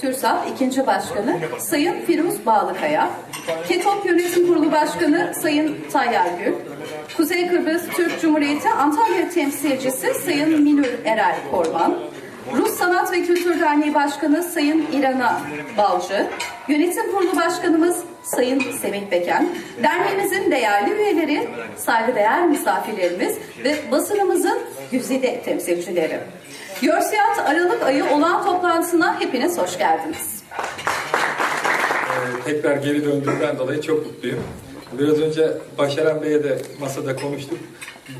TÜRSAP 2. Başkanı Sayın Firuz Bağlıkaya, KETOP Yönetim Kurulu Başkanı Sayın Tayyar Gül, Kuzey Kıbrıs Türk Cumhuriyeti Antalya Temsilcisi Sayın Minür Erel Korman, Rus Sanat ve Kültür Derneği Başkanı Sayın İrana Balcı, Yönetim Kurulu Başkanımız Sayın Semih Beken, derneğimizin değerli üyeleri, saygıdeğer misafirlerimiz ve basınımızın güzide temsilcileri. Yorsiyat Aralık ayı olan toplantısına hepiniz hoş geldiniz. Ee, tekrar geri döndüğümden dolayı çok mutluyum. Biraz önce Başaran Bey'e de masada konuştuk.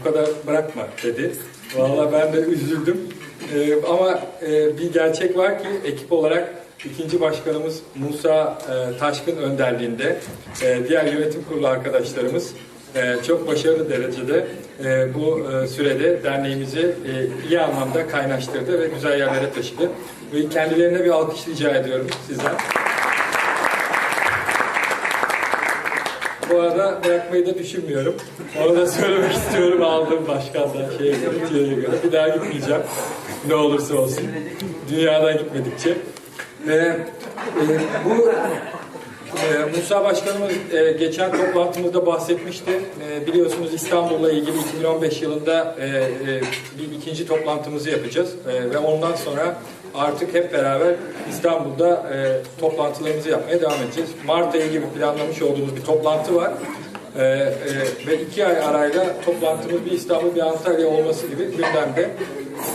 Bu kadar bırakma dedi. Vallahi ben de üzüldüm. Ee, ama e, bir gerçek var ki ekip olarak ikinci başkanımız Musa e, Taşkın önderliğinde e, diğer yönetim kurulu arkadaşlarımız çok başarılı derecede e, bu e, sürede derneğimizi e, iyi anlamda kaynaştırdı ve güzel yerlere taşıdı. Ve kendilerine bir alkış rica ediyorum sizden. Bu arada bırakmayı da düşünmüyorum. Onu da söylemek istiyorum aldığım başkandan göre. Bir daha gitmeyeceğim. Ne olursa olsun. Dünyadan gitmedikçe. Ve e, bu e, Musa Başkanımız e, geçen toplantımızda bahsetmişti. E, biliyorsunuz İstanbul'la ilgili 2015 yılında e, e, bir ikinci toplantımızı yapacağız. E, ve ondan sonra artık hep beraber İstanbul'da e, toplantılarımızı yapmaya devam edeceğiz. Mart ayı gibi planlamış olduğumuz bir toplantı var. E, e, ve iki ay arayla toplantımız bir İstanbul bir Antalya olması gibi gündemde.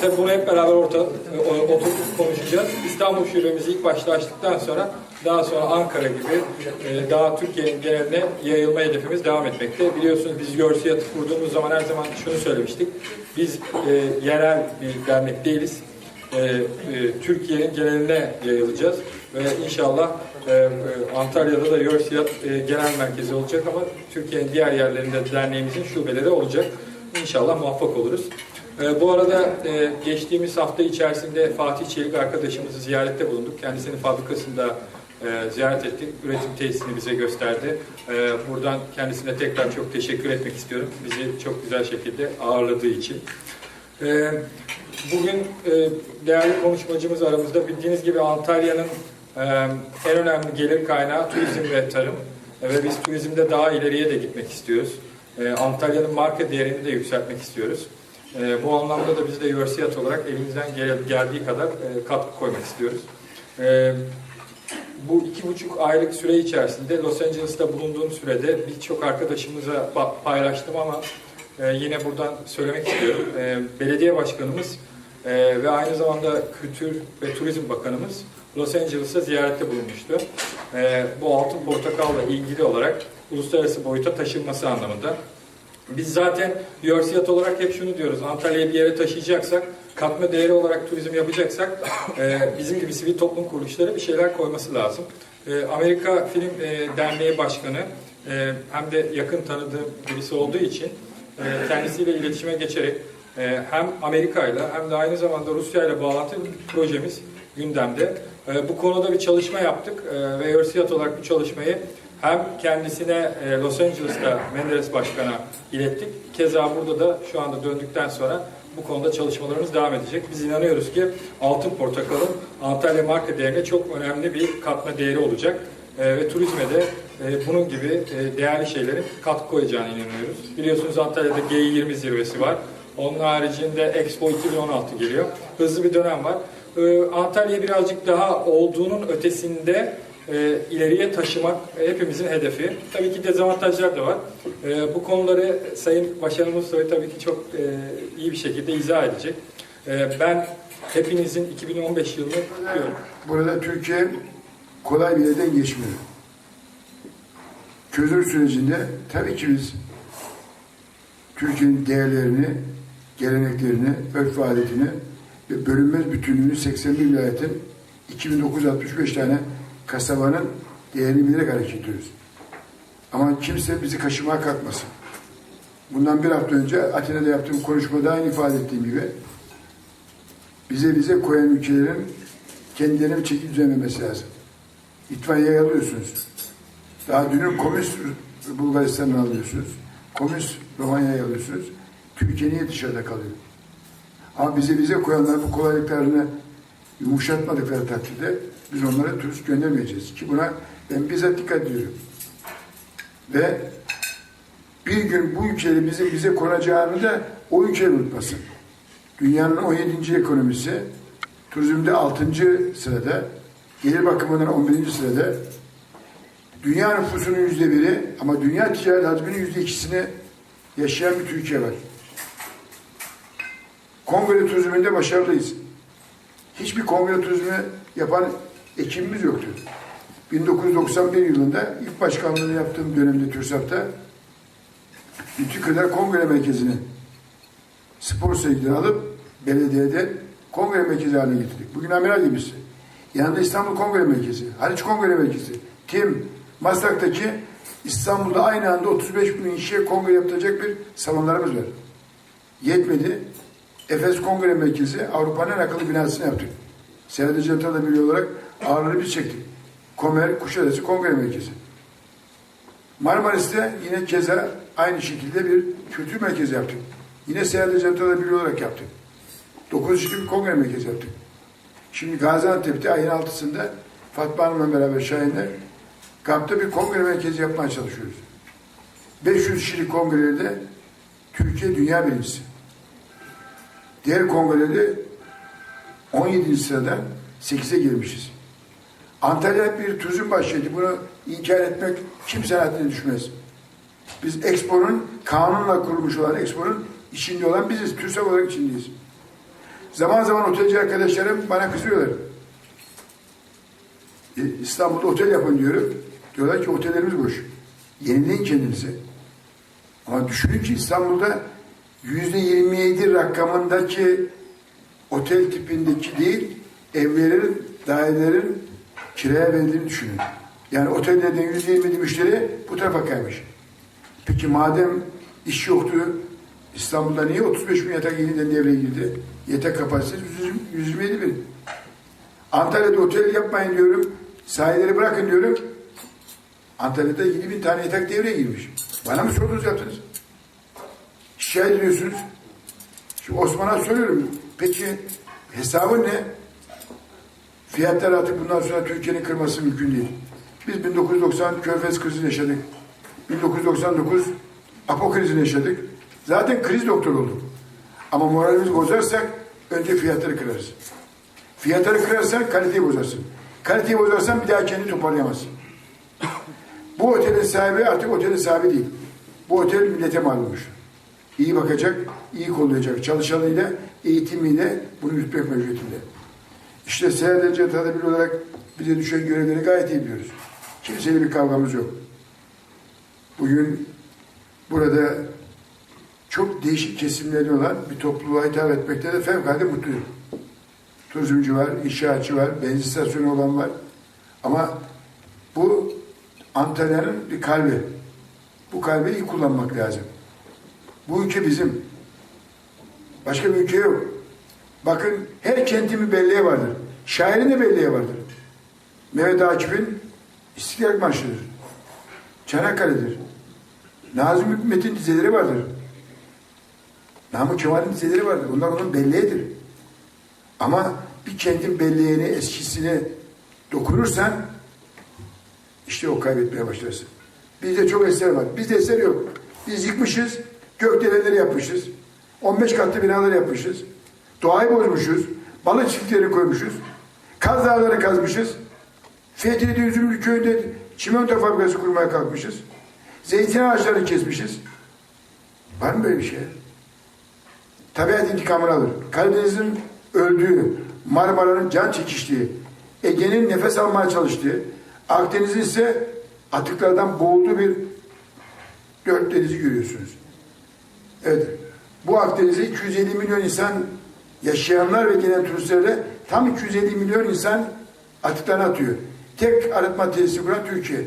Tabii bunu hep beraber orta, e, oturup konuşacağız. İstanbul şubemizi ilk başta sonra daha sonra Ankara gibi e, daha Türkiye'nin geneline yayılma hedefimiz devam etmekte. Biliyorsunuz biz Görsiyat'ı kurduğumuz zaman her zaman şunu söylemiştik. Biz e, yerel bir dernek değiliz. E, e, Türkiye'nin geneline yayılacağız. Ve inşallah e, e, Antalya'da da Görsiyat e, genel merkezi olacak ama Türkiye'nin diğer yerlerinde derneğimizin şubeleri olacak. İnşallah muvaffak oluruz. E, bu arada e, geçtiğimiz hafta içerisinde Fatih Çelik arkadaşımızı ziyarette bulunduk. Kendisinin fabrikasında e, ziyaret ettik. Üretim tesisini bize gösterdi. E, buradan kendisine tekrar çok teşekkür etmek istiyorum. Bizi çok güzel şekilde ağırladığı için. E, bugün e, değerli konuşmacımız aramızda bildiğiniz gibi Antalya'nın en önemli gelir kaynağı turizm ve tarım. E, ve biz turizmde daha ileriye de gitmek istiyoruz. E, Antalya'nın marka değerini de yükseltmek istiyoruz. E, bu anlamda da biz de Yorsiyat olarak elimizden gel- geldiği kadar katkı koymak istiyoruz. Bu iki buçuk aylık süre içerisinde Los Angeles'ta bulunduğum sürede birçok arkadaşımıza pa- paylaştım ama yine buradan söylemek istiyorum. Belediye başkanımız ve aynı zamanda Kültür ve Turizm Bakanımız Los Angeles'a ziyarette bulunmuştu. E, bu altın portakalla ilgili olarak uluslararası boyuta taşınması anlamında. Biz zaten Yorsiyat olarak hep şunu diyoruz. Antalya'yı bir yere taşıyacaksak, katma değeri olarak turizm yapacaksak e, bizim gibi sivil toplum kuruluşları bir şeyler koyması lazım. E, Amerika Film e, Derneği Başkanı e, hem de yakın tanıdığım birisi olduğu için e, kendisiyle iletişime geçerek e, hem Amerika ile hem de aynı zamanda Rusya ile bağlantılı bir projemiz gündemde. E, bu konuda bir çalışma yaptık e, ve Yorsiyat olarak bu çalışmayı hem kendisine e, Los Angeles'ta Menderes Başkan'a ilettik. Keza burada da şu anda döndükten sonra bu konuda çalışmalarımız devam edecek. Biz inanıyoruz ki Altın Portakal'ın Antalya marka değerine çok önemli bir katma değeri olacak. E, ve turizme de e, bunun gibi e, değerli şeylerin katkı koyacağına inanıyoruz. Biliyorsunuz Antalya'da G20 zirvesi var. Onun haricinde Expo 2016 geliyor. Hızlı bir dönem var. E, Antalya birazcık daha olduğunun ötesinde e, ileriye taşımak hepimizin hedefi. Tabii ki dezavantajlar da var. E, bu konuları Sayın Başkanım Soy tabii ki çok e, iyi bir şekilde izah edecek. E, ben hepinizin 2015 yılını kutluyorum. Burada Türkiye kolay bir yerden geçmiyor. Çözüm sürecinde tabii ki biz Türkiye'nin değerlerini, geleneklerini, örf ve adetini ve bölünmez bütünlüğünü 81 vilayetin 2965 tane kasabanın değerini bilerek hareket ediyoruz. Ama kimse bizi kaşımaya kalkmasın. Bundan bir hafta önce Atina'da yaptığım konuşmada aynı ifade ettiğim gibi bize bize koyan ülkelerin kendilerine bir çeki düzenlemesi lazım. İtfaiyeyi alıyorsunuz. Daha dünün komünist Bulgaristan'dan alıyorsunuz. Komünist Romanya'yı alıyorsunuz. Türkiye niye dışarıda kalıyor? Ama bize bize koyanlar bu kolaylıklarını yumuşatmadıkları takdirde biz onlara turist göndermeyeceğiz. Ki buna ben bizzat dikkat ediyorum. Ve bir gün bu ülkeleri bize, bize konacağını da o ülke unutmasın. Dünyanın 17. ekonomisi, turizmde 6. sırada, gelir bakımından 11. sırada, dünya nüfusunun yüzde biri ama dünya ticaret hacminin yüzde ikisini yaşayan bir Türkiye var. Kongre turizminde başarılıyız. Hiçbir kongre turizmi yapan ekibimiz yoktu. 1991 yılında ilk başkanlığını yaptığım dönemde TÜRSAP'ta Ütüköy'de kongre merkezini spor sevgileri alıp belediyede kongre merkezi haline getirdik. Bugün amiral gemisi. Yanında İstanbul Kongre Merkezi, Haliç Kongre Merkezi, TİM, Maslak'taki İstanbul'da aynı anda 35 bin kişiye kongre yaptıracak bir salonlarımız var. Yetmedi. Efes Kongre Merkezi Avrupa'nın akıllı binasını yaptık. Serhat Cem'de da biliyor olarak ağırları biz çektik. Komer, Kuşadası Kongre Merkezi. Marmaris'te yine keza aynı şekilde bir kültür merkezi yaptık. Yine Serhat Cem'de da biliyor olarak yaptık. 9 kişilik bir kongre merkezi yaptık. Şimdi Gaziantep'te ayın altısında Fatma Hanım'la beraber Şahin'le GAP'ta bir kongre merkezi yapmaya çalışıyoruz. 500 kişilik kongrede Türkiye dünya birincisi. Diğer kongrede 17. sıradan 8'e girmişiz. Antalya bir turizm başkenti. Bunu inkar etmek kimsenin haddine düşmez. Biz Expo'nun kanunla kurulmuş olan Expo'nun içinde olan biziz. TÜRSAP olarak içindeyiz. Zaman zaman otelci arkadaşlarım bana kızıyorlar. E, İstanbul'da otel yapın diyorum. Diyorlar ki otellerimiz boş. Yenileyin kendinizi. Ama düşünün ki İstanbul'da yüzde 27 rakamındaki otel tipindeki değil, evlerin, dairelerin kiraya verildiğini düşünün. Yani otellerden yüzde 27 müşteri bu tarafa kaymış. Peki madem iş yoktu, İstanbul'da niye 35 bin yatak yeniden devreye girdi? Yatak kapasitesi 127 bin. Antalya'da otel yapmayın diyorum. Sahilleri bırakın diyorum. Antalya'da 7 bin tane yatak devreye girmiş. Bana mı sordunuz yaptınız? Şikayet ediyorsunuz. Şimdi Osman'a soruyorum. Peki hesabı ne? Fiyatlar artık bundan sonra Türkiye'nin kırması mümkün değil. Biz 1990 Körfez krizini yaşadık. 1999 Apo krizini yaşadık. Zaten kriz doktor olduk. Ama moralimizi bozarsak önce fiyatları kırarız. Fiyatları kırarsan kaliteyi bozarsın. Kaliteyi bozarsan bir daha kendini toparlayamazsın. Bu otelin sahibi artık otelin sahibi değil. Bu otel millete mal olmuş. İyi bakacak, iyi kollayacak. Çalışanıyla, eğitimiyle bunu yürütmek mecburiyetinde. İşte seyahatçi tadabir olarak bize düşen görevleri gayet iyi biliyoruz. Kimseyle bir kavgamız yok. Bugün burada çok değişik kesimleri olan bir topluluğa hitap etmekte de fevkalade mutluyum. Turizmci var, inşaatçı var, benzin istasyonu olan var. Ama bu Antalya'nın bir kalbi. Bu kalbi iyi kullanmak lazım. Bu ülke bizim. Başka bir ülke yok. Bakın her kentin bir belleği vardır. Şairin de belleği vardır. Mehmet Akif'in İstiklal Marşı'dır. Çanakkale'dir. Nazım Hikmet'in dizeleri vardır. Namık Kemal'in dizeleri vardır. Bunlar onun belleğidir. Ama bir kentin belleğini, eskisini dokunursan işte o kaybetmeye başlarsın. Bizde çok eser var. Bizde eser yok. Biz yıkmışız, gökdelenleri yapmışız. 15 katlı binalar yapmışız. Doğayı bozmuşuz. Balık çiftlikleri koymuşuz. Kaz dağları kazmışız. Fethiye'de Üzümlü köyünde çimento fabrikası kurmaya kalkmışız. Zeytin ağaçlarını kesmişiz. Var mı böyle bir şey? Tabiat intikamını alır. Karadeniz'in öldüğü, Marmara'nın can çekiştiği, Ege'nin nefes almaya çalıştığı, Akdeniz'in ise atıklardan boğulduğu bir dört denizi görüyorsunuz. Evet. Bu Akdeniz'e 250 milyon insan yaşayanlar ve gelen turistlerle tam 250 milyon insan atıklarını atıyor. Tek arıtma tesisi kuran Türkiye.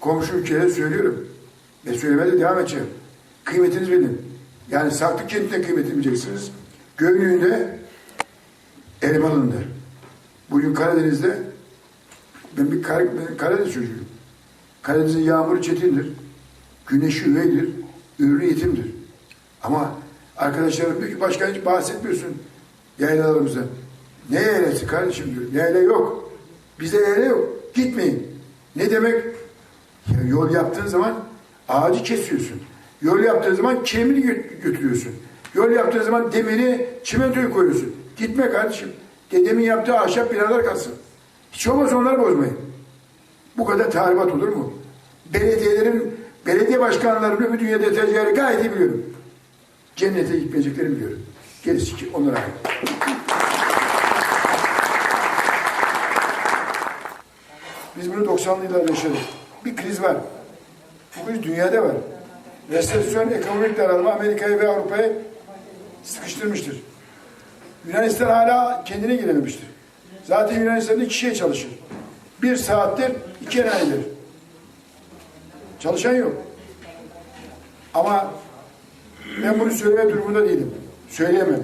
Komşu ülkelere söylüyorum. Ve söylemeye de devam edeceğim. Kıymetinizi bilin. Yani Saklı kentinde kıymetini bileceksiniz. Göynüğünde Elmalı'nda. Bugün Karadeniz'de ben bir Kar ben Karadeniz çocuğuyum. Karadeniz'in yağmuru çetindir. Güneşi üveydir. Ürünü yetimdir. Ama arkadaşlarım diyor ki başkan hiç bahsetmiyorsun yaylalarımızdan. Ne eylesi kardeşim diyor. Eyle yok. Bizde eyle yok. Gitmeyin. Ne demek? Ya yol yaptığın zaman ağacı kesiyorsun. Yol yaptığın zaman kemini gö- götürüyorsun. Yol yaptığın zaman demiri çimentoyu koyuyorsun. Gitme kardeşim. Dedemin yaptığı ahşap binalar kalsın. Hiç olmazsa onları bozmayın. Bu kadar tahribat olur mu? Belediyelerin, belediye başkanlarının öbür dünyada yatacakları gayet iyi biliyorum. Cennete gitmeyeceklerini biliyorum. Gerisi ki onlara ait. Biz bunu 90'lı yıllarda yaşadık. Bir kriz var. Bu kriz dünyada var. Resesyon, ekonomik daralma Amerika'yı ve Avrupa'yı sıkıştırmıştır. Yunanistan hala kendine gelememiştir. Zaten Yunanistan'da iki şey çalışır. Bir saattir, iki enayidir. Çalışan yok. Ama ben bunu söyleme durumunda değilim. Söyleyemem.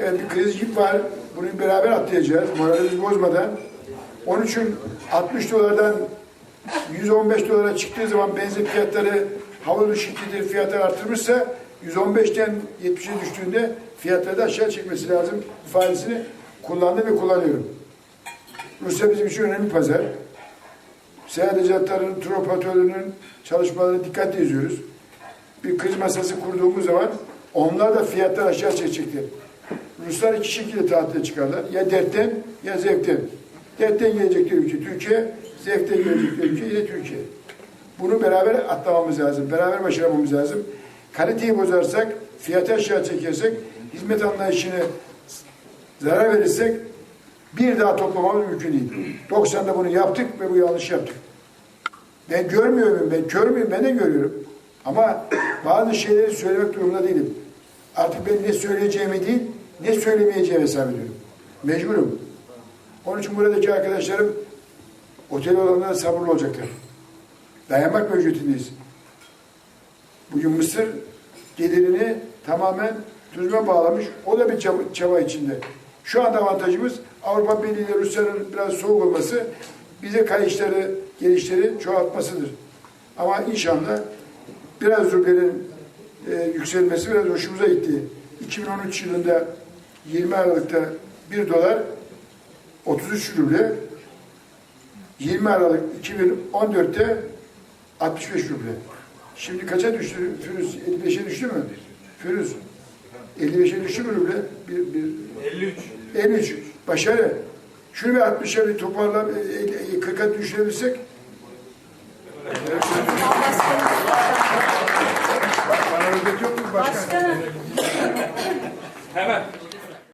Evet bir kriz var. Bunu beraber atlayacağız. Moralimizi bozmadan. Onun için 60 dolardan 115 dolara çıktığı zaman benzin fiyatları havalı şirketi fiyatları artırmışsa 115'ten 70'e düştüğünde fiyatları da aşağı çekmesi lazım ifadesini kullandım ve kullanıyorum. Rusya bizim için önemli pazar. Seyahat ecatlarının, tur operatörlerinin çalışmalarını dikkatle izliyoruz. Bir kriz masası kurduğumuz zaman onlar da fiyatlar aşağı çekecekler. Ruslar iki şekilde tatile çıkarlar. Ya dertten ya zevkten. Dertten gelecekler ülke Türkiye, zevkten gelecekler ülke yine Türkiye. Bunu beraber atlamamız lazım. Beraber başaramamız lazım. Kaliteyi bozarsak, fiyatı aşağı çekersek, hizmet anlayışını zarar verirsek bir daha toplamamız mümkün değil. 90'da bunu yaptık ve bu yanlış yaptık. Ben görmüyorum, ben kör müyüm? Ben de görüyorum. Ama bazı şeyleri söylemek durumunda değilim. Artık ben ne söyleyeceğimi değil, ne söylemeyeceğimi hesap ediyorum. Mecburum. Onun için buradaki arkadaşlarım otel olanlara sabırlı olacaklar. Dayanmak mevcutundeyiz. Bugün Mısır gelirini tamamen turizme bağlamış. O da bir çaba, çaba içinde. Şu anda avantajımız Avrupa Birliği ile Rusya'nın biraz soğuk olması, bize kayışları, gelişleri çoğaltmasıdır. Ama inşallah biraz rublenin e, yükselmesi biraz hoşumuza gitti. 2013 yılında 20 Aralık'ta 1 dolar 33 ruble 20 Aralık 2014'te 65 ruble. Şimdi kaça düştü Firuz? 55'e düştü mü? Firuz. 55'e düştü mü ruble? Bir, bir, 53. 53. Başarı. Şunu bir 60'a bir toparla, 40'a düşürebilsek 开门。